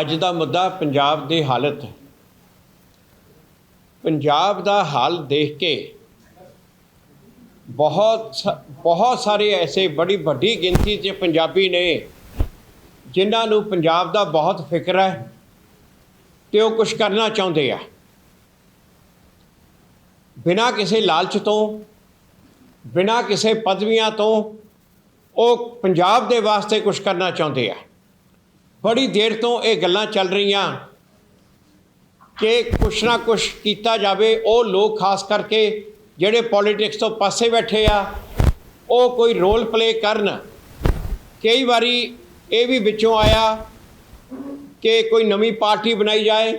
ਅੱਜ ਦਾ ਮੁੱਦਾ ਪੰਜਾਬ ਦੀ ਹਾਲਤ। ਹੈ ਪੰਜਾਬ ਦਾ ਹਾਲ ਦੇਖ ਕੇ ਬਹੁਤ ਸ- ਬਹੁਤ ਸਾਰੇ ਐਸੇ ਬੜੀ ਵੱਡੀ ਗਿਣਤੀ 'ਚ ਪੰਜਾਬੀ ਨੇ ਜਿਨ੍ਹਾਂ ਨੂੰ ਪੰਜਾਬ ਦਾ ਬਹੁਤ ਫਿਕਰ ਹੈ ਤੇ ਉਹ ਕੁਝ ਕਰਨਾ ਚਾਹੁੰਦੇ ਆ। ਬਿਨਾਂ ਕਿਸੇ ਲਾਲਚ ਤੋਂ, ਬਿਨਾਂ ਕਿਸੇ ਪਦਵੀਆਂ ਤੋਂ ਉਹ ਪੰਜਾਬ ਦੇ ਵਾਸਤੇ ਕੁਝ ਕਰਨਾ ਚਾਹੁੰਦੇ ਆ। ਬੜੀ ਦੇਰ ਤੋਂ ਇਹ ਗੱਲਾਂ ਚੱਲ ਰਹੀਆਂ ਕਿ ਕੁਛ ਨਾ ਕੁਛ ਕੀਤਾ ਜਾਵੇ, ਉਹ ਲੋਕ ਖਾਸ ਕਰਕੇ ਜਿਹੜੇ ਪੋਲਿਟਿਕਸ ਤੋਂ ਪਾਸੇ ਬੈਠੇ ਆ, ਉਹ ਕੋਈ ਰੋਲ ਪਲੇ ਕਰਨ। ਕਈ ਵਾਰੀ ਇਹ ਵੀ ਵਿੱਚੋਂ ਆਇਆ ਕਿ ਕੋਈ ਨਵੀਂ ਪਾਰਟੀ ਬਣਾਈ ਜਾਏ,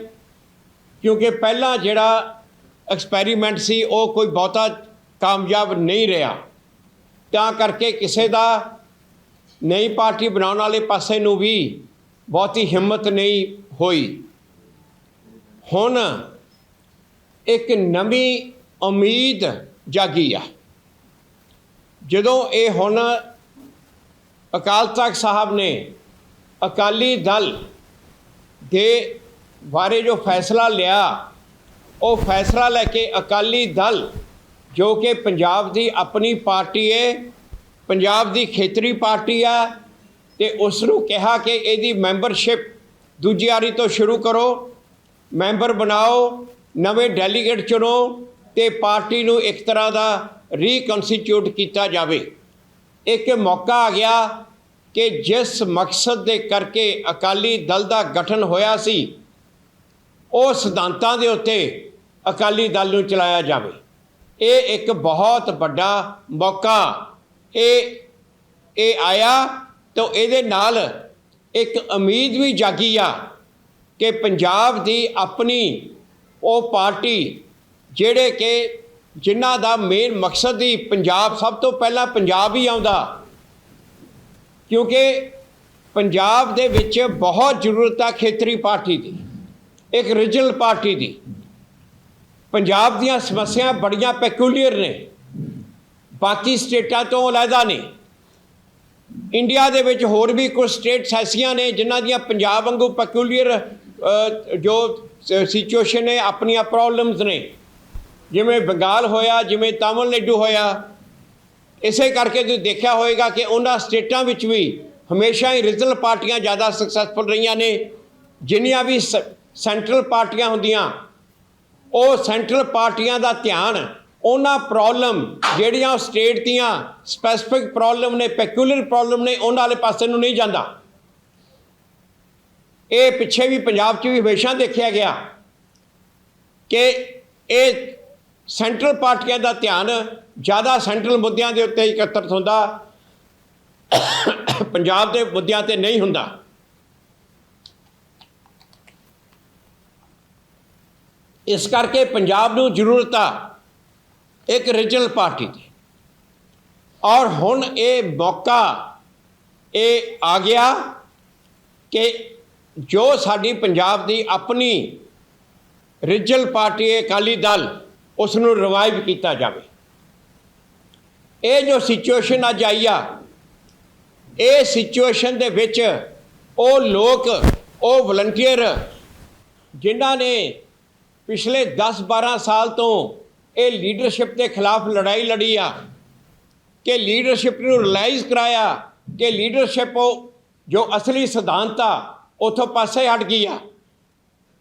ਕਿਉਂਕਿ ਪਹਿਲਾਂ ਜਿਹੜਾ ਐਕਸਪੈਰੀਮੈਂਟ ਸੀ, ਉਹ ਕੋਈ ਬਹੁਤਾ ਕਾਮਯਾਬ ਨਹੀਂ ਰਿਹਾ। ਤਾਂ ਕਰਕੇ ਕਿਸੇ ਦਾ ਨਈ ਪਾਰਟੀ ਬਣਾਉਣ ਵਾਲੇ ਪਾਸੇ ਨੂੰ ਵੀ ਬਹੁਤੀ ਹਿੰਮਤ ਨਹੀਂ ਹੋਈ। ਹੁਣ ਇੱਕ ਨਵੀਂ ਉਮੀਦ ਜਾਗੀ ਆ। ਜਦੋਂ ਇਹ ਹੁਣ ਅਕਾਲ ਤਖਤ ਸਾਹਿਬ ਨੇ ਅਕਾਲੀ ਦਲ ਦੇ ਬਾਰੇ ਜੋ ਫੈਸਲਾ ਲਿਆ, ਉਹ ਫੈਸਲਾ ਲੈ ਕੇ ਅਕਾਲੀ ਦਲ, ਜੋ ਕਿ ਪੰਜਾਬ ਦੀ ਆਪਣੀ ਪਾਰਟੀ ਹੈ, ਪੰਜਾਬ ਦੀ ਖੇਤਰੀ ਪਾਰਟੀ ਆ ਤੇ ਉਸ ਨੂੰ ਕਿਹਾ ਕਿ ਇਹਦੀ ਮੈਂਬਰਸ਼ਿਪ ਦੂਜੀ ਵਾਰੀ ਤੋਂ ਸ਼ੁਰੂ ਕਰੋ, ਮੈਂਬਰ ਬਣਾਓ, ਨਵੇਂ ਡੈਲੀਗੇਟ ਚੁਣੋ ਤੇ ਪਾਰਟੀ ਨੂੰ ਇੱਕ ਤਰ੍ਹਾਂ ਦਾ ਰੀਕਨਸਟੀਟਿਊਟ ਕੀਤਾ ਜਾਵੇ। ਇੱਕ ਮੌਕਾ ਆ ਗਿਆ ਕਿ ਜਿਸ ਮਕਸਦ ਦੇ ਕਰਕੇ ਅਕਾਲੀ ਦਲ ਦਾ ਗਠਨ ਹੋਇਆ ਸੀ, ਉਹ ਸਿਧਾਂਤਾਂ ਦੇ ਉੱਤੇ ਅਕਾਲੀ ਦਲ ਨੂੰ ਚਲਾਇਆ ਜਾਵੇ। ਇਹ ਇੱਕ ਬਹੁਤ ਵੱਡਾ ਮੌਕਾ। ਇਹ ਇਹ ਆਇਆ ਤਾਂ ਇਹਦੇ ਨਾਲ ਇੱਕ ਉਮੀਦ ਵੀ ਜਾਗੀ ਆ ਕਿ ਪੰਜਾਬ ਦੀ ਆਪਣੀ ਉਹ ਪਾਰਟੀ ਜਿਹੜੇ ਕਿ ਜਿਨ੍ਹਾਂ ਦਾ ਮੇਨ ਮਕਸਦ ਹੀ ਪੰਜਾਬ, ਸਭ ਤੋਂ ਪਹਿਲਾਂ ਪੰਜਾਬ ਹੀ ਆਉਂਦਾ। ਕਿਉਂਕਿ ਪੰਜਾਬ ਦੇ ਵਿੱਚ ਬਹੁਤ ਜ਼ਰੂਰਤ ਆ ਖੇਤਰੀ ਪਾਰਟੀ ਦੀ, ਇੱਕ ਰੀਜਨਲ ਪਾਰਟੀ ਦੀ। ਪੰਜਾਬ ਦੀਆਂ ਸਮੱਸਿਆ ਬੜੀਆਂ ਪੈਕੂਲੀਅਰ ਨੇ। ਬਾਕੀ ਸਟੇਟਾਂ ਤੋਂ ਅਲੱਗਾ ਨੇ। ਇੰਡੀਆ ਦੇ ਵਿੱਚ ਹੋਰ ਵੀ ਕੁਝ ਸਟੇਟਸ ਐਸੀਆਂ ਨੇ ਜਿਨ੍ਹਾਂ ਦੀਆਂ ਪੰਜਾਬ ਵਾਂਗੂ ਪੈਕੂਲੀਅਰ ਜੋ ਸਿਚੁਏਸ਼ਨ ਹੈ ਆਪਣੀਆਂ ਪ੍ਰੋਬਲਮਸ ਨੇ। ਜਿਵੇਂ ਬੰਗਾਲ ਹੋਇਆ, ਜਿਵੇਂ ਤਾਮਿਲਨਾਡੂ ਹੋਇਆ। ਇਸੇ ਕਰਕੇ ਤੁਸੀਂ ਦੇਖਿਆ ਹੋਵੇਗਾ ਕਿ ਉਹਨਾਂ ਸਟੇਟਾਂ ਵਿੱਚ ਵੀ ਹਮੇਸ਼ਾ ਹੀ ਰੀਜਨਲ ਪਾਰਟੀਆਂ ਜ਼ਿਆਦਾ ਸਕਸੈਸਫੁਲ ਰਹੀਆਂ ਨੇ। ਜਿੰਨੀਆਂ ਵੀ ਸੈਂਟਰਲ ਪਾਰਟੀਆਂ ਹੁੰਦੀਆਂ, ਉਹ ਸੈਂਟਰਲ ਪਾਰਟੀਆਂ ਦਾ ਧਿਆਨ ਉਹਨਾਂ ਪ੍ਰੋਬਲਮ ਜਿਹੜੀਆਂ ਉਹ ਸਟੇਟ ਦੀਆਂ ਸਪੈਸੀਫਿਕ ਪ੍ਰੋਬਲਮ ਨੇ ਪੈਕੂਲਰ ਪ੍ਰੋਬਲਮ ਨੇ, ਉਹਨਾਂ ਵਾਲੇ ਪਾਸੇ ਨੂੰ ਨਹੀਂ ਜਾਂਦਾ। ਇਹ ਪਿੱਛੇ ਵੀ ਪੰਜਾਬ 'ਚ ਵੀ ਹਮੇਸ਼ਾ ਦੇਖਿਆ ਗਿਆ ਕਿ ਇਹ ਸੈਂਟਰਲ ਪਾਰਟੀਆਂ ਦਾ ਧਿਆਨ ਜ਼ਿਆਦਾ ਸੈਂਟਰਲ ਮੁੱਦਿਆਂ ਦੇ ਉੱਤੇ ਇਕੱਤਰਤ ਹੁੰਦਾ, ਪੰਜਾਬ ਦੇ ਮੁੱਦਿਆਂ ਤੇ ਨਹੀਂ ਹੁੰਦਾ। ਇਸ ਕਰਕੇ ਪੰਜਾਬ ਨੂੰ ਜ਼ਰੂਰਤ ਆ ਇੱਕ ਰੀਜਨਲ ਪਾਰਟੀ ਦੀ। ਔਰ ਹੁਣ ਇਹ ਮੌਕਾ, ਇਹ ਆ ਗਿਆ ਕਿ ਜੋ ਸਾਡੀ ਪੰਜਾਬ ਦੀ ਆਪਣੀ ਰੀਜਨਲ ਪਾਰਟੀ ਅਕਾਲੀ ਦਲ ਉਸ ਨੂੰ ਰਿਵਾਈਵ ਕੀਤਾ ਜਾਵੇ। ਇਹ ਜੋ ਸਿਚੁਏਸ਼ਨ ਅੱਜ ਆਈ ਆ, ਇਹ ਸਿਚੁਏਸ਼ਨ ਦੇ ਵਿੱਚ ਉਹ ਲੋਕ, ਉਹ ਵਲੰਟੀਅਰ ਜਿਨ੍ਹਾਂ ਨੇ ਪਿਛਲੇ 10-12 ਸਾਲ ਤੋਂ ਇਹ ਲੀਡਰਸ਼ਿਪ ਦੇ ਖਿਲਾਫ ਲੜਾਈ ਲੜੀ ਆ। ਕਿ ਲੀਡਰਸ਼ਿਪ ਨੂੰ ਰਿਲਾਈਜ਼ ਕਰਾਇਆ, ਕਿ ਲੀਡਰਸ਼ਿਪ ਉਹ ਜੋ ਅਸਲੀ ਸਿਧਾਂਤ ਆ, ਉਥੋਂ ਪਾਸੇ ਹਟ ਗਈ ਆ।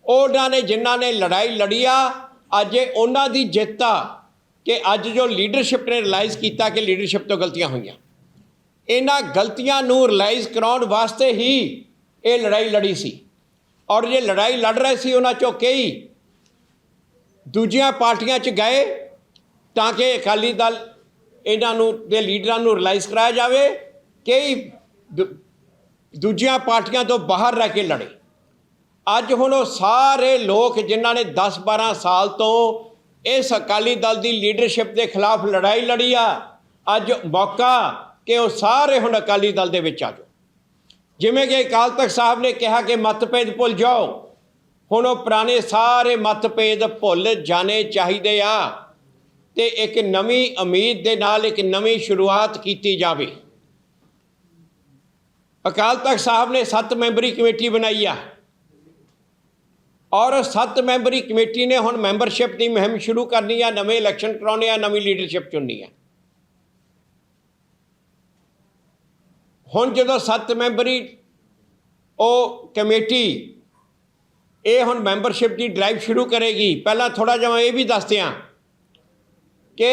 ਉਹਨਾਂ ਨੇ, ਜਿਨ੍ਹਾਂ ਨੇ ਲੜਾਈ ਲੜੀ ਆ, ਅੱਜ ਇਹ ਉਹਨਾਂ ਦੀ ਜਿੱਤ ਆ ਕਿ ਅੱਜ ਜੋ ਲੀਡਰਸ਼ਿਪ ਨੇ ਰਿਲਾਈਜ਼ ਕੀਤਾ ਕਿ ਲੀਡਰਸ਼ਿਪ ਤੋਂ ਗਲਤੀਆਂ ਹੋਈਆਂ। ਇਹਨਾਂ ਗਲਤੀਆਂ ਨੂੰ ਰਿਲਾਈਜ਼ ਕਰਾਉਣ ਵਾਸਤੇ ਹੀ ਇਹ ਲੜਾਈ ਲੜੀ ਸੀ। ਔਰ ਜੇ ਲੜਾਈ ਲੜ ਰਹੇ ਸੀ, ਉਹਨਾਂ ਚੋਂ ਕਈ ਦੂਜੀਆਂ ਪਾਰਟੀਆਂ 'ਚ ਗਏ ਤਾਂ ਕਿ ਅਕਾਲੀ ਦਲ ਇਹਨਾਂ ਨੂੰ ਦੇ ਲੀਡਰਾਂ ਨੂੰ ਰਿਲਾਈਜ਼ ਕਰਾਇਆ ਜਾਵੇ ਕਈ ਦੂਜੀਆਂ ਪਾਰਟੀਆਂ ਤੋਂ ਬਾਹਰ ਰਹਿ ਕੇ ਲੜੇ। ਅੱਜ ਹੁਣ ਉਹ ਸਾਰੇ ਲੋਕ ਜਿਨ੍ਹਾਂ ਨੇ 10-12 ਸਾਲ ਤੋਂ ਇਸ ਅਕਾਲੀ ਦਲ ਦੀ ਲੀਡਰਸ਼ਿਪ ਦੇ ਖਿਲਾਫ ਲੜਾਈ ਲੜੀ ਆ, ਅੱਜ ਮੌਕਾ ਕਿ ਉਹ ਸਾਰੇ ਹੁਣ ਅਕਾਲੀ ਦਲ ਦੇ ਵਿੱਚ ਆ ਜਾਓ ਜਿਵੇਂ ਕਿ ਅਕਾਲ ਤਖਤ ਸਾਹਿਬ ਨੇ ਕਿਹਾ ਕਿ ਮਤਭੇਦ ਭੁੱਲ ਜਾਓ। ਹੁਣ ਉਹ ਪੁਰਾਣੇ ਸਾਰੇ ਮਤਭੇਦ ਭੁੱਲ ਜਾਣੇ ਚਾਹੀਦੇ ਆ ਤੇ ਇੱਕ ਨਵੀਂ ਉਮੀਦ ਦੇ ਨਾਲ ਇੱਕ ਨਵੀਂ ਸ਼ੁਰੂਆਤ ਕੀਤੀ ਜਾਵੇ। ਅਕਾਲ ਤਖਤ ਸਾਹਿਬ ਨੇ 7 ਮੈਂਬਰੀ ਕਮੇਟੀ ਬਣਾਈ ਆ। ਔਰ ਸੱਤ ਮੈਂਬਰੀ ਕਮੇਟੀ ਨੇ ਹੁਣ ਮੈਂਬਰਸ਼ਿਪ ਦੀ ਮੁਹਿੰਮ ਸ਼ੁਰੂ ਕਰਨੀ ਆ, ਨਵੇਂ ਇਲੈਕਸ਼ਨ ਕਰਾਉਣੇ ਆ, ਨਵੀਂ ਲੀਡਰਸ਼ਿਪ ਚੁਣਨੀ ਆ। ਹੁਣ ਜਦੋਂ ਸੱਤ ਮੈਂਬਰੀ ਉਹ ਕਮੇਟੀ ਇਹ ਹੁਣ ਮੈਂਬਰਸ਼ਿਪ ਦੀ ਡਰਾਈਵ ਸ਼ੁਰੂ ਕਰੇਗੀ। ਪਹਿਲਾਂ ਥੋੜਾ ਜਿਹਾ ਇਹ ਵੀ ਦੱਸਦੇ ਹਾਂ ਕਿ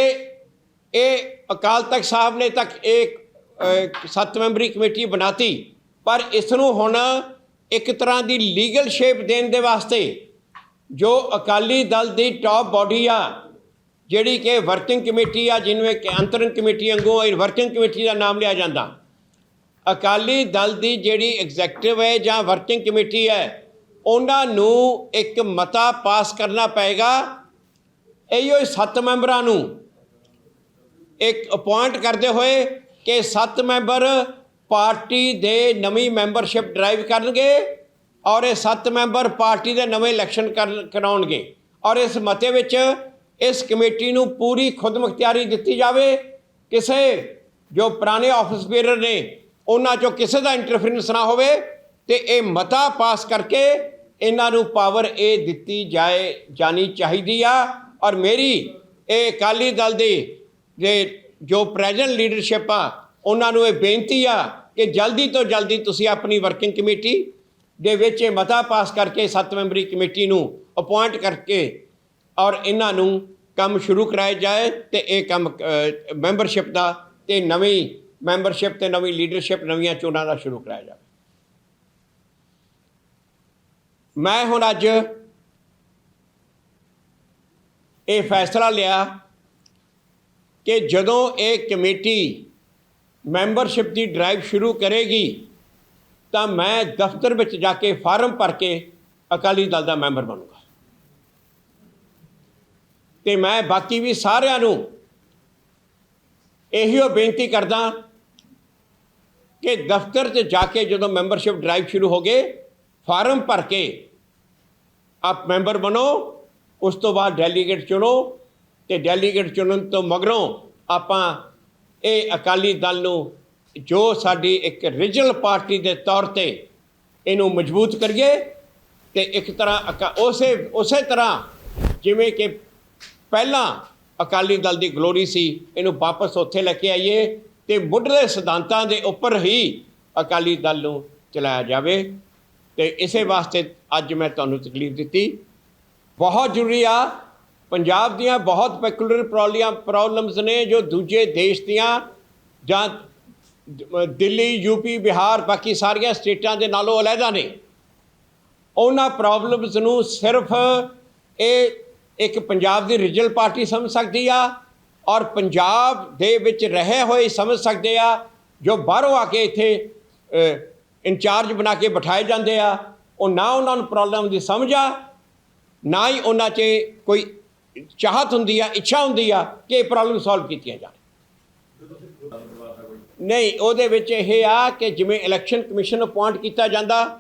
ਇਹ ਅਕਾਲ ਤਖਤ ਸਾਹਿਬ ਨੇ ਤੱਕ ਇੱਕ ਸੱਤ ਮੈਂਬਰੀ ਕਮੇਟੀ ਬਣਾਤੀ, ਪਰ ਇਸ ਨੂੰ ਹੁਣ ਇੱਕ ਤਰ੍ਹਾਂ ਦੀ ਲੀਗਲ ਸ਼ੇਪ ਦੇਣ ਦੇ ਵਾਸਤੇ ਜੋ ਅਕਾਲੀ ਦਲ ਦੀ ਟਾਪ ਬਾਡੀ ਆ, ਜਿਹੜੀ ਕਿ ਵਰਕਿੰਗ ਕਮੇਟੀ ਆ ਜਿਹਨੂੰ ਕਿ ਅੰਤਰਨ ਕਮੇਟੀ ਵਾਂਗੂ ਇਹ ਵਰਕਿੰਗ ਕਮੇਟੀ ਦਾ ਨਾਮ ਲਿਆ ਜਾਂਦਾ। ਅਕਾਲੀ ਦਲ ਦੀ ਜਿਹੜੀ ਐਗਜ਼ੈਕਟਿਵ ਹੈ ਜਾਂ ਵਰਕਿੰਗ ਕਮੇਟੀ ਹੈ ਉਹਨਾਂ ਨੂੰ ਇੱਕ ਮਤਾ ਪਾਸ ਕਰਨਾ ਪਏਗਾ। ਇਹੋ ਸੱਤ ਮੈਂਬਰਾਂ ਨੂੰ ਇੱਕ ਅਪਾਇੰਟ ਕਰਦੇ ਹੋਏ ਕਿ ਸੱਤ ਮੈਂਬਰ ਪਾਰਟੀ ਦੇ ਨਵੀਂ ਮੈਂਬਰਸ਼ਿਪ ਡਰਾਈਵ ਕਰਨਗੇ ਔਰ ਇਹ ਸੱਤ ਮੈਂਬਰ ਪਾਰਟੀ ਦੇ ਨਵੇਂ ਇਲੈਕਸ਼ਨ ਕਰ- ਕਰਾਉਣਗੇ। ਔਰ ਇਸ ਮਤੇ ਵਿੱਚ ਇਸ ਕਮੇਟੀ ਨੂੰ ਪੂਰੀ ਖੁਦਮੁਖਤਿਆਰੀ ਦਿੱਤੀ ਜਾਵੇ। ਕਿਸੇ ਜੋ ਪੁਰਾਣੇ ਆਫਿਸ ਬੇਰਰ ਨੇ, ਉਹਨਾਂ ਚੋਂ ਕਿਸੇ ਦਾ ਇੰਟਰਫੀਰੈਂਸ ਨਾ ਹੋਵੇ ਤੇ ਇਹ ਮਤਾ ਪਾਸ ਕਰਕੇ ਇਹਨਾਂ ਨੂੰ ਪਾਵਰ ਇਹ ਦਿੱਤੀ ਜਾਏ, ਜਾਣੀ ਚਾਹੀਦੀ ਆ। ਔਰ ਮੇਰੀ ਇਹ ਅਕਾਲੀ ਦਲ ਦੀ ਜੇ ਜੋ ਪ੍ਰੈਜ਼ੈਂਟ ਲੀਡਰਸ਼ਿਪ ਆ, ਉਹਨਾਂ ਨੂੰ ਇਹ ਬੇਨਤੀ ਆ ਕਿ ਜਲਦੀ ਤੋਂ ਜਲਦੀ ਤੁਸੀਂ ਆਪਣੀ ਵਰਕਿੰਗ ਕਮੇਟੀ ਦੇ ਵਿੱਚ ਇਹ ਮਤਾ ਪਾਸ ਕਰਕੇ ਸੱਤ ਮੈਂਬਰੀ ਕਮੇਟੀ ਨੂੰ ਅਪਾਇੰਟ ਕਰਕੇ ਔਰ ਇਹਨਾਂ ਨੂੰ ਕੰਮ ਸ਼ੁਰੂ ਕਰਾਇਆ ਜਾਏ ਤੇ ਇਹ ਕੰਮ ਮੈਂਬਰਸ਼ਿਪ ਦਾ ਤੇ ਨਵੀਂ ਮੈਂਬਰਸ਼ਿਪ ਤੇ ਨਵੀਂ ਲੀਡਰਸ਼ਿਪ ਨਵੀਆਂ ਚੋਣਾਂ ਦਾ ਸ਼ੁਰੂ ਕਰਾਇਆ ਜਾਵੇ। ਮੈਂ ਹੁਣ ਅੱਜ ਇਹ ਫੈਸਲਾ ਲਿਆ ਕਿ ਜਦੋਂ ਇਹ ਕਮੇਟੀ ਮੈਂਬਰਸ਼ਿਪ ਦੀ ਡਰਾਈਵ ਸ਼ੁਰੂ ਕਰੇਗੀ, ਤਾਂ ਮੈਂ ਦਫ਼ਤਰ ਵਿੱਚ ਜਾ ਕੇ ਫਾਰਮ ਭਰ ਕੇ ਅਕਾਲੀ ਦਲ ਦਾ ਮੈਂਬਰ ਬਣੂੰਗਾ। ਤੇ ਮੈਂ ਬਾਕੀ ਵੀ ਸਾਰਿਆਂ ਨੂੰ ਇਹੀਓ ਬੇਨਤੀ ਕਰਦਾ ਕਿ ਦਫ਼ਤਰ 'ਚ ਜਾ ਕੇ ਜਦੋਂ ਮੈਂਬਰਸ਼ਿਪ ਡਰਾਈਵ ਸ਼ੁਰੂ ਹੋ ਗਏ ਫਾਰਮ ਭਰ ਕੇ ਆਪ ਮੈਂਬਰ ਬਣੋ, ਉਸ ਤੋਂ ਬਾਅਦ ਡੈਲੀਗੇਟ ਚੁਣੋ ਤੇ ਡੈਲੀਗੇਟ ਚੁਣਨ ਤੋਂ ਮਗਰੋਂ ਆਪਾਂ ਇਹ ਅਕਾਲੀ ਦਲ ਨੂੰ ਜੋ ਸਾਡੀ ਇੱਕ ਰੀਜਨਲ ਪਾਰਟੀ ਦੇ ਤੌਰ ਤੇ ਇਹਨੂੰ ਮਜ਼ਬੂਤ ਕਰੀਏ ਤੇ ਇੱਕ ਤਰ੍ਹਾਂ ਅਕਾ- ਉਸੇ ਉਸੇ ਤਰ੍ਹਾਂ ਜਿਵੇਂ ਕਿ ਪਹਿਲਾਂ ਅਕਾਲੀ ਦਲ ਦੀ ਗਲੋਰੀ ਸੀ, ਇਹਨੂੰ ਵਾਪਸ ਉੱਥੇ ਲੈ ਕੇ ਆਈਏ ਤੇ ਮੁੱਢਲੇ ਸਿਧਾਂਤਾਂ ਦੇ ਉੱਪਰ ਹੀ ਅਕਾਲੀ ਦਲ ਨੂੰ ਚਲਾਇਆ ਜਾਵੇ। ਤੇ ਇਸੇ ਵਾਸਤੇ ਅੱਜ ਮੈਂ ਤੁਹਾਨੂੰ ਤਕਲੀਫ ਦਿੱਤੀ। ਬਹੁਤ ਜ਼ਰੂਰੀ ਆ, ਪੰਜਾਬ ਦੀਆਂ ਬਹੁਤ ਪੈਕੂਲਰ ਪ੍ਰੋਬਲੀਆਂ ਪ੍ਰੋਬਲਮਸ ਨੇ ਜੋ ਦੂਜੇ ਦੇਸ਼ ਦੀਆਂ ਜਾਂ ਦ- ਦਿੱਲੀ ਯੂਪੀ ਬਿਹਾਰ, ਬਾਕੀ ਸਾਰੀਆਂ ਸਟੇਟਾਂ ਦੇ ਨਾਲੋਂ ਅਲੱਗਾ ਨੇ। ਉਹਨਾਂ ਪ੍ਰੋਬਲਮਸ ਨੂੰ ਸਿਰਫ ਇਹ ਇੱਕ ਪੰਜਾਬ ਦੀ ਰੀਜਨਲ ਪਾਰਟੀ ਸਮਝ ਸਕਦੀ ਆ ਔਰ ਪੰਜਾਬ ਦੇ ਵਿੱਚ ਰਹੇ ਹੋਏ ਸਮਝ ਸਕਦੇ ਆ, ਜੋ ਬਾਹਰੋਂ ਆ ਕੇ ਇੱਥੇ ਇੰਚਾਰਜ ਬਣਾ ਕੇ ਬਿਠਾਏ ਜਾਂਦੇ ਆ, ਉਹ ਨਾ ਉਹਨਾਂ ਨੂੰ ਪ੍ਰੋਬਲਮ ਦੀ ਸਮਝ ਆ, ਨਾ ਹੀ ਉਹਨਾਂ 'ਚ ਕੋਈ ਚਾਹਤ ਹੁੰਦੀ ਆ, ਇੱਛਾ ਹੁੰਦੀ ਆ ਕਿ ਇਹ ਪ੍ਰੋਬਲਮ ਸੋਲਵ ਕੀਤੀਆਂ ਜਾਣ। ਨਹੀਂ, ਉਹਦੇ ਵਿੱਚ ਇਹ ਆ ਕਿ ਜਿਵੇਂ ਇਲੈਕਸ਼ਨ ਕਮਿਸ਼ਨ ਅਪਾਇੰਟ ਕੀਤਾ ਜਾਂਦਾ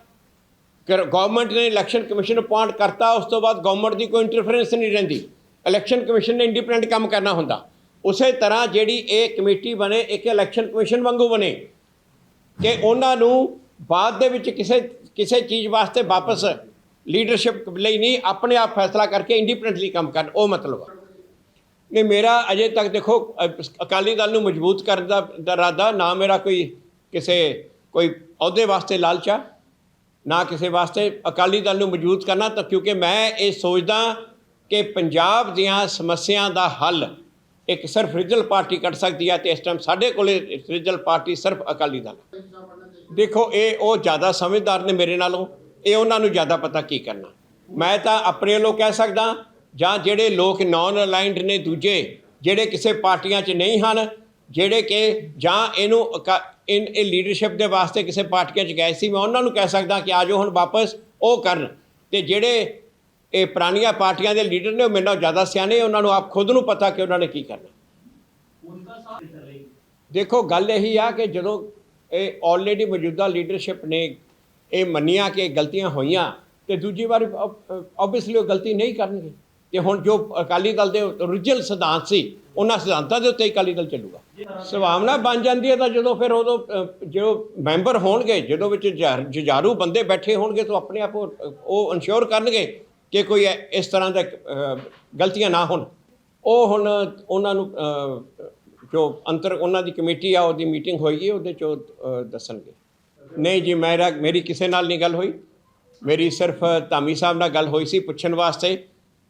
ਗਵਰਨਮੈਂਟ ਨੇ ਇਲੈਕਸ਼ਨ ਕਮਿਸ਼ਨ ਅਪਾਇੰਟ ਕਰਤਾ, ਉਸ ਤੋਂ ਬਾਅਦ ਗਵਰਨਮੈਂਟ ਦੀ ਕੋਈ ਇੰਟਰਫੇਰੈਂਸ ਨਹੀਂ ਰਹਿੰਦੀ। ਇਲੈਕਸ਼ਨ ਕਮਿਸ਼ਨ ਨੇ ਇੰਡੀਪੈਂਡੈਂਟ ਕੰਮ ਕਰਨਾ ਹੁੰਦਾ। ਉਸੇ ਤਰ੍ਹਾਂ ਜਿਹੜੀ ਇਹ ਕਮੇਟੀ ਬਣੇ, ਇੱਕ ਇਲੈਕਸ਼ਨ ਕਮਿਸ਼ਨ ਵਾਂਗੂ ਬਣੇ, ਕਿ ਉਹਨਾਂ ਨੂੰ ਬਾਅਦ ਦੇ ਵਿੱਚ ਕਿਸੇ ਕਿਸੇ ਚੀਜ਼ ਵਾਸਤੇ ਵਾਪਸ ਲੀਡਰਸ਼ਿਪ ਲਈ ਨਹੀਂ, ਆਪਣੇ ਆਪ ਫੈਸਲਾ ਕਰਕੇ ਇੰਡੀਪੈਂਡੈਂਟਲੀ ਕੰਮ ਕਰਨ, ਉਹ ਮਤਲਬ ਆ। ਨਹੀਂ, ਮੇਰਾ ਅਜੇ ਤੱਕ ਦੇਖੋ ਅਕਾਲੀ ਦਲ ਨੂੰ ਮਜ਼ਬੂਤ ਕਰਨ ਦਾ ਇਰਾਦਾ, ਨਾ ਮੇਰਾ ਕੋਈ ਕਿਸੇ, ਕੋਈ ਅਹੁਦੇ ਵਾਸਤੇ ਲਾਲਚਾ ਨਾ ਕਿਸੇ ਵਾਸਤੇ ਅਕਾਲੀ ਦਲ ਨੂੰ ਮਜ਼ਬੂਤ ਕਰਨਾ, ਤਾਂ ਕਿਉਂਕਿ ਮੈਂ ਇਹ ਸੋਚਦਾ ਕਿ ਪੰਜਾਬ ਦੀਆਂ ਸਮੱਸਿਆਵਾਂ ਦਾ ਹੱਲ ਇੱਕ ਸਿਰਫ ਰੀਜਨਲ ਪਾਰਟੀ ਕੱਢ ਸਕਦੀ ਹੈ ਤੇ ਇਸ ਟਾਈਮ ਸਾਡੇ ਕੋਲੇ ਰੀਜਨਲ ਪਾਰਟੀ ਸਿਰਫ ਅਕਾਲੀ ਦਲ ਦੇਖੋ, ਇਹ ਉਹ ਜ਼ਿਆਦਾ ਸਮਝਦਾਰ ਨੇ ਮੇਰੇ ਨਾਲੋਂ। ਇਹ ਉਹਨਾਂ ਨੂੰ ਜ਼ਿਆਦਾ ਪਤਾ ਕੀ ਕਰਨਾ। ਮੈਂ ਤਾਂ ਆਪਣੇ ਵੱਲੋਂ ਕਹਿ ਸਕਦਾ ਜਾਂ ਜਿਹੜੇ ਲੋਕ ਨਾਨ ਅਲਾਈਨਡ ਨੇ ਦੂਜੇ, ਜਿਹੜੇ ਕਿਸੇ ਪਾਰਟੀਆਂ 'ਚ ਨਹੀਂ ਹਨ, ਜਿਹੜੇ ਕਿ ਜਾਂ ਇਹਨੂੰ ਅਕਾ- ਇਨ, ਇਹ ਲੀਡਰਸ਼ਿਪ ਦੇ ਵਾਸਤੇ ਕਿਸੇ ਪਾਰਟੀਆਂ 'ਚ ਗਏ ਸੀ, ਮੈਂ ਉਹਨਾਂ ਨੂੰ ਕਹਿ ਸਕਦਾ ਕਿ ਆਜੋ ਹੁਣ ਵਾਪਸ, ਉਹ ਕਰਨ। ਤੇ ਜਿਹੜੇ ਇਹ ਪੁਰਾਣੀਆਂ ਪਾਰਟੀਆਂ ਦੇ ਲੀਡਰ ਨੇ, ਉਹ ਮੇਰੇ ਨਾਲੋਂ ਜ਼ਿਆਦਾ ਸਿਆਣੇ, ਉਹਨਾਂ ਨੂੰ ਆਪ ਖੁਦ ਨੂੰ ਪਤਾ ਕਿ ਉਹਨਾਂ ਨੇ ਕੀ ਕਰਨਾ। ਦੇਖੋ, ਗੱਲ ਇਹੀ ਆ ਕਿ ਜਦੋਂ ਇਹ ਆਲਰੇਡੀ ਮੌਜੂਦਾ ਲੀਡਰਸ਼ਿਪ ਨੇ ਇਹ ਮੰਨਿਆ ਕਿ ਗਲਤੀਆਂ ਹੋਈਆਂ ਤੇ ਦੂਜੀ ਵਾਰ ਆਬਵੀਅਸਲੀ ਉਹ ਗਲਤੀ ਨਹੀਂ ਕਰਨਗੇ। ਤੇ ਹੁਣ ਜੋ ਅਕਾਲੀ ਦਲ ਦੇ ਓਰੀਜਨਲ ਸਿਧਾਂਤ ਸੀ, ਉਹਨਾਂ ਸਿਧਾਂਤਾਂ ਦੇ ਉੱਤੇ ਅਕਾਲੀ ਦਲ ਚੱਲੂਗਾ। ਸੁਭਾਵਨਾ ਬਣ ਜਾਂਦੀ ਹੈ ਤਾਂ ਜਦੋਂ ਫਿਰ ਉਦੋਂ ਜੋ ਮੈਂਬਰ ਹੋਣਗੇ, ਜਦੋਂ ਵਿੱਚ ਜੁਝਾਰੂ ਬੰਦੇ ਬੈਠੇ ਹੋਣਗੇ ਤਾਂ ਆਪਣੇ ਆਪ ਉਹ- ਇਨਸ਼ੋਰ ਕਰਨਗੇ ਕਿ ਕੋਈ ਇਸ ਤਰ੍ਹਾਂ ਦਾ ਗਲਤੀਆਂ ਨਾ ਹੋਣ। ਉਹ ਹੁਣ ਉਹਨਾਂ ਨੂੰ ਜੋ ਅੰਤਰ ਉਹਨਾਂ ਦੀ ਕਮੇਟੀ ਆ, ਉਹਦੀ ਮੀਟਿੰਗ ਹੋਏਗੀ ਉਹਦੇ ਚ ਦੱਸਣਗੇ। ਨਹੀਂ ਜੀ, ਮੇਰਾ, ਮੇਰੀ ਕਿਸੇ ਨਾਲ ਨਹੀਂ ਗੱਲ ਹੋਈ। ਮੇਰੀ ਸਿਰਫ ਧਾਮੀ ਸਾਹਿਬ ਨਾਲ ਗੱਲ ਹੋਈ ਸੀ ਪੁੱਛਣ ਵਾਸਤੇ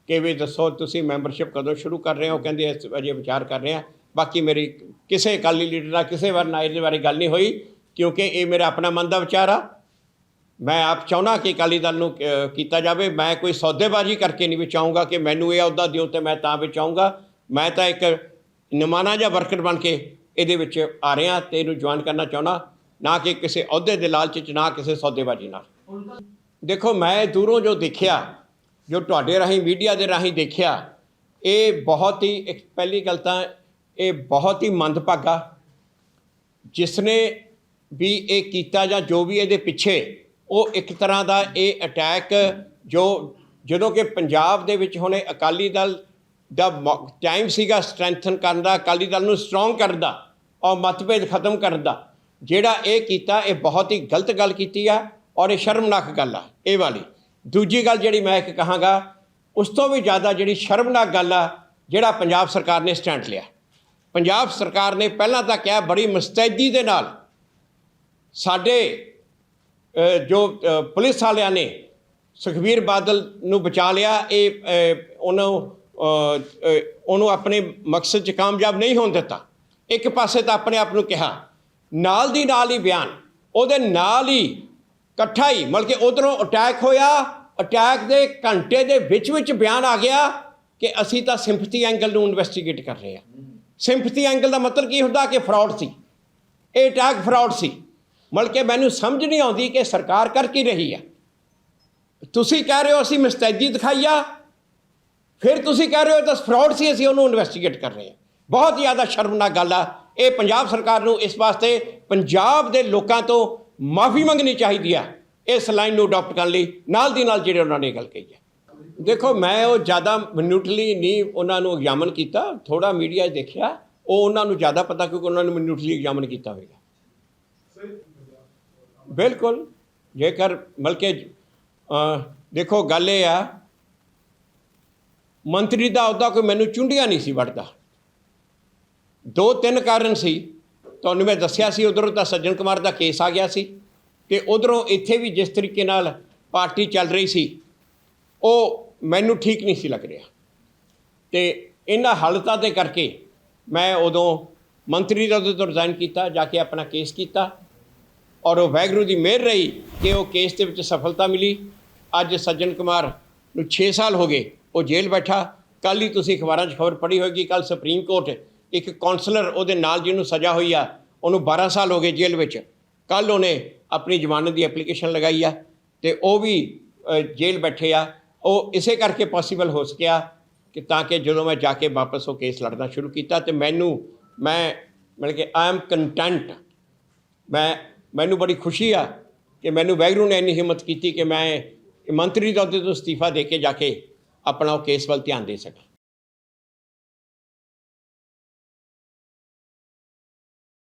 ਕਿ ਵੀ ਦੱਸੋ ਤੁਸੀਂ ਮੈਂਬਰਸ਼ਿਪ ਕਦੋਂ ਸ਼ੁਰੂ ਕਰ ਰਹੇ ਹੋ? ਕਹਿੰਦੇ, ਇਸ ਅਜੇ ਵਿਚਾਰ ਕਰ ਰਹੇ ਆ ਬਾਕੀ ਮੇਰੀ ਕਿਸੇ ਅਕਾਲੀ ਲੀਡਰ ਨਾਲ ਕਿਸੇ ਵਾਰ ਨਾ ਇਹਦੇ ਬਾਰੇ ਗੱਲ ਨਹੀਂ ਹੋਈ, ਕਿਉਂਕਿ ਇਹ ਮੇਰਾ ਆਪਣਾ ਮਨ ਦਾ ਵਿਚਾਰ ਆ। ਮੈਂ ਆਪ ਚਾਹੁੰਦਾ ਕਿ ਅਕਾਲੀ ਦਲ ਨੂੰ ਕੀਤਾ ਜਾਵੇ। ਮੈਂ ਕੋਈ ਸੌਦੇਬਾਜ਼ੀ ਕਰਕੇ ਨਹੀਂ ਵਿਚਾਉਂਗਾ ਕਿ ਮੈਨੂੰ ਇਹ ਅਹੁਦਾ ਦਿਓ ਤੇ ਮੈਂ ਤਾਂ ਵਿਚਾਉਂਗਾ ਮੈਂ ਤਾਂ ਇੱਕ ਨਿਮਾਣਾ ਜਾਂ ਵਰਕਰ ਬਣ ਕੇ ਇਹਦੇ ਵਿੱਚ ਆ ਰਿਹਾ ਤੇ ਇਹਨੂੰ ਜੁਆਇਨ ਕਰਨਾ ਚਾਹੁੰਦਾ, ਨਾ ਕਿ ਕਿਸੇ ਅਹੁਦੇ ਦੇ ਲਾਲਚ 'ਚ, ਨਾ ਕਿਸੇ ਸੌਦੇਬਾਜ਼ੀ ਨਾਲ। ਦੇਖੋ, ਮੈਂ ਦੂਰੋਂ ਜੋ ਦੇਖਿਆ, ਜੋ ਤੁਹਾਡੇ ਰਾਹੀਂ ਮੀਡੀਆ ਦੇ ਰਾਹੀਂ ਦੇਖਿਆ, ਇਹ ਬਹੁਤ ਹੀ, ਇੱਕ ਪਹਿਲੀ ਗੱਲ ਤਾਂ ਇਹ ਬਹੁਤ ਹੀ ਮੰਦਭਾਗਾ। ਜਿਸਨੇ ਵੀ ਇਹ ਕੀਤਾ ਜਾਂ ਜੋ ਵੀ ਇਹਦੇ ਪਿੱਛੇ, ਉਹ ਇੱਕ ਤਰ੍ਹਾਂ ਦਾ ਇਹ ਅਟੈਕ ਜੋ, ਜਦੋਂ ਕਿ ਪੰਜਾਬ ਦੇ ਵਿੱਚ ਹੁਣੇ ਅਕਾਲੀ ਦਲ ਦਾ ਟਾਈਮ ਸੀਗਾ ਸਟਰੈਂਥਨ ਕਰਨ ਦਾ ਅਕਾਲੀ ਦਲ ਨੂੰ ਸਟਰੋਂਗ ਕਰਨ ਦਾ ਔਰ ਮਤਭੇਦ ਖਤਮ ਕਰਨ ਦਾ। ਜਿਹੜਾ ਇਹ ਕੀਤਾ ਇਹ ਬਹੁਤ ਹੀ ਗਲਤ ਗੱਲ ਕੀਤੀ ਆ ਔਰ ਇਹ ਸ਼ਰਮਨਾਕ ਗੱਲ ਆ ਇਹ ਵਾਲੀ। ਦੂਜੀ ਗੱਲ ਜਿਹੜੀ ਮੈਂ ਇੱਕ ਕਹਾਂਗਾ ਉਸ ਤੋਂ ਵੀ ਜ਼ਿਆਦਾ ਜਿਹੜੀ ਸ਼ਰਮਨਾਕ ਗੱਲ ਆ ਜਿਹੜਾ ਪੰਜਾਬ ਸਰਕਾਰ ਨੇ ਸਟੈਂਡ ਲਿਆ। ਪੰਜਾਬ ਸਰਕਾਰ ਨੇ ਪਹਿਲਾਂ ਤਾਂ ਕਿਹਾ ਬੜੀ ਮੁਸਤੈਦੀ ਦੇ ਨਾਲ ਸਾਡੇ ਜੋ ਪੁਲਿਸ ਵਾਲਿਆਂ ਨੇ ਸੁਖਬੀਰ ਬਾਦਲ ਨੂੰ ਬਚਾ ਲਿਆ ਇਹ ਅ, ਉਹਨੂੰ ਉਹਨੂੰ ਆਪਣੇ ਮਕਸਦ 'ਚ ਕਾਮਯਾਬ ਨਹੀਂ ਹੋਣ ਦਿੱਤਾ। ਇੱਕ ਪਾਸੇ ਤਾਂ ਆਪਣੇ ਆਪ ਨੂੰ ਕਿਹਾ, ਨਾਲ ਦੀ ਨਾਲ ਹੀ ਬਿਆਨ, ਉਹਦੇ ਨਾਲ ਹੀ ਇਕੱਠਾ ਹੀ ਮਤਲਬ ਕਿ ਉਧਰੋਂ ਅਟੈਕ ਹੋਇਆ ਅਟੈਕ ਦੇ ਘੰਟੇ ਦੇ ਵਿੱਚ ਵਿੱਚ ਬਿਆਨ ਆ ਗਿਆ ਕਿ ਅਸੀਂ ਤਾਂ ਸਿੰਪਥੀ ਐਂਗਲ ਨੂੰ ਇਨਵੈਸਟੀਗੇਟ ਕਰ ਰਹੇ ਹਾਂ। ਸਿੰਪਥੀ ਐਂਗਲ ਦਾ ਮਤਲਬ ਕੀ ਹੁੰਦਾ ਕਿ ਫਰਾਡ ਸੀ। ਇਹ ਅਟੈਕ ਫਰਾਡ ਸੀ। ਮਤਲਬ ਕਿ ਮੈਨੂੰ ਸਮਝ ਨਹੀਂ ਆਉਂਦੀ ਕਿ ਸਰਕਾਰ ਕਰ ਕੀ ਰਹੀ ਹੈ ਤੁਸੀਂ ਕਹਿ ਰਹੇ ਹੋ ਅਸੀਂ ਮੁਸਤੈਦੀ ਦਿਖਾਈ ਆ ਫਿਰ ਤੁਸੀਂ ਕਹਿ ਰਹੇ ਹੋ ਤਾਂ ਫਰਾਡ ਸੀ, ਅਸੀਂ ਉਹਨੂੰ ਇਨਵੈਸਟੀਗੇਟ ਕਰ ਰਹੇ ਹਾਂ। ਬਹੁਤ ਜ਼ਿਆਦਾ ਸ਼ਰਮਨਾਕ ਗੱਲ ਆ। ਇਹ ਪੰਜਾਬ ਸਰਕਾਰ ਨੂੰ ਇਸ ਵਾਸਤੇ ਪੰਜਾਬ ਦੇ ਲੋਕਾਂ ਤੋਂ ਮਾਫੀ ਮੰਗਣੀ ਚਾਹੀਦੀ ਆ, ਇਸ ਲਾਈਨ ਨੂੰ ਅਡਾਪਟ ਕਰਨ ਲਈ। ਨਾਲ ਦੀ ਨਾਲ ਜਿਹੜੇ ਉਹਨਾਂ ਨੇ ਗੱਲ ਕਹੀ ਹੈ। ਦੇਖੋ, ਮੈਂ ਉਹ ਜ਼ਿਆਦਾ ਮਿਨੂਟਲੀ ਨਹੀਂ ਉਹਨਾਂ ਨੂੰ ਐਗਜ਼ਾਮਨ ਕੀਤਾ ਥੋੜਾ ਮੀਡੀਆ 'ਚ ਦੇਖਿਆ, ਉਹ ਉਹਨਾਂ ਨੂੰ ਜ਼ਿਆਦਾ ਪਤਾ ਕਿਉਂਕਿ ਉਹਨਾਂ ਨੇ ਮਿਨੂਟਲੀ ਐਗਜ਼ਾਮਨ ਕੀਤਾ ਹੋਵੇਗਾ ਬਿਲਕੁਲ। ਜੇਕਰ ਬਲਕਿ ਦੇਖੋ, ਗੱਲ ਇਹ ਆ ਮੰਤਰੀ ਦਾ ਅਹੁਦਾ ਕੋਈ ਮੈਨੂੰ ਚੁੰਡੀਆਂ ਨਹੀਂ ਸੀ ਵੜਦਾ। ਦੋ ਤਿੰਨ ਕਾਰਨ ਸੀ। ਤੁਹਾਨੂੰ ਮੈਂ ਦੱਸਿਆ ਸੀ, ਉਧਰੋਂ ਤਾਂ ਸੱਜਣ ਕੁਮਾਰ ਦਾ ਕੇਸ ਆ ਗਿਆ ਸੀ ਤੇ ਉਧਰੋਂ ਇੱਥੇ ਵੀ ਜਿਸ ਤਰੀਕੇ ਨਾਲ ਪਾਰਟੀ ਚੱਲ ਰਹੀ ਸੀ, ਉਹ ਮੈਨੂੰ ਠੀਕ ਨਹੀਂ ਸੀ ਲੱਗ ਰਿਹਾ। ਤੇ ਇਹਨਾਂ ਹਾਲਤਾਂ ਦੇ ਕਰਕੇ ਮੈਂ ਉਦੋਂ ਮੰਤਰੀ ਦਾ ਅਹੁਦੇ ਤੋਂ ਰਿਜ਼ਾਈਨ ਕੀਤਾ, ਜਾ ਕੇ ਆਪਣਾ ਕੇਸ ਕੀਤਾ ਔਰ ਉਹ ਵੈਗਰੂ ਦੀ ਮਿਹਰ ਰਹੀ ਕਿ ਉਹ ਕੇਸ ਦੇ ਵਿੱਚ ਸਫਲਤਾ ਮਿਲੀ। ਅੱਜ ਸੱਜਣ ਕੁਮਾਰ ਨੂੰ 6 ਸਾਲ ਹੋ ਗਏ ਉਹ ਜੇਲ੍ਹ ਬੈਠਾ। ਕੱਲ ਹੀ ਤੁਸੀਂ ਅਖਬਾਰਾਂ 'ਚ ਖਬਰ ਪੜ੍ਹੀ ਹੋਏਗੀ ਕੱਲ ਸੁਪਰੀਮ ਕੋਰਟ ਇੱਕ ਕਾਉਂਸਲਰ ਉਹਦੇ ਨਾਲ ਜਿਹਨੂੰ ਸਜ਼ਾ ਹੋਈ ਆ, ਉਹਨੂੰ 12 ਸਾਲ ਹੋ ਗਏ ਜੇਲ੍ਹ ਵਿੱਚ। ਕੱਲ ਉਹਨੇ ਆਪਣੀ ਜ਼ਮਾਨਤ ਦੀ ਐਪਲੀਕੇਸ਼ਨ ਲਗਾਈ ਆ ਤੇ ਉਹ ਵੀ ਜੇਲ੍ਹ ਬੈਠੇ ਆ। ਉਹ ਇਸੇ ਕਰਕੇ ਪੋਸੀਬਲ ਹੋ ਸਕਿਆ ਕਿ ਤਾਂ ਕਿ ਜਦੋਂ ਮੈਂ ਜਾ ਕੇ ਵਾਪਸ ਉਹ ਕੇਸ ਲੜਨਾ ਸ਼ੁਰੂ ਕੀਤਾ ਤੇ ਮੈਨੂੰ, ਮੈਂ ਮਤਲਬ ਕਿ ਆਈ ਐਮ ਕੰਟੈਂਟ ਮੈਂ, ਮੈਨੂੰ ਬੜੀ ਖੁਸ਼ੀ ਆ ਕਿ ਮੈਨੂੰ ਵੈਗਰੂ ਨੇ ਇੰਨੀ ਹਿੰਮਤ ਕੀਤੀ ਕਿ ਮੈਂ ਮੰਤਰੀ ਦਾ ਅਹੁਦੇ ਤੋਂ ਅਸਤੀਫਾ ਦੇ ਕੇ ਜਾ ਕੇ ਆਪਣਾ ਉਹ ਕੇਸ ਵੱਲ ਧਿਆਨ ਦੇ ਸਕਣ।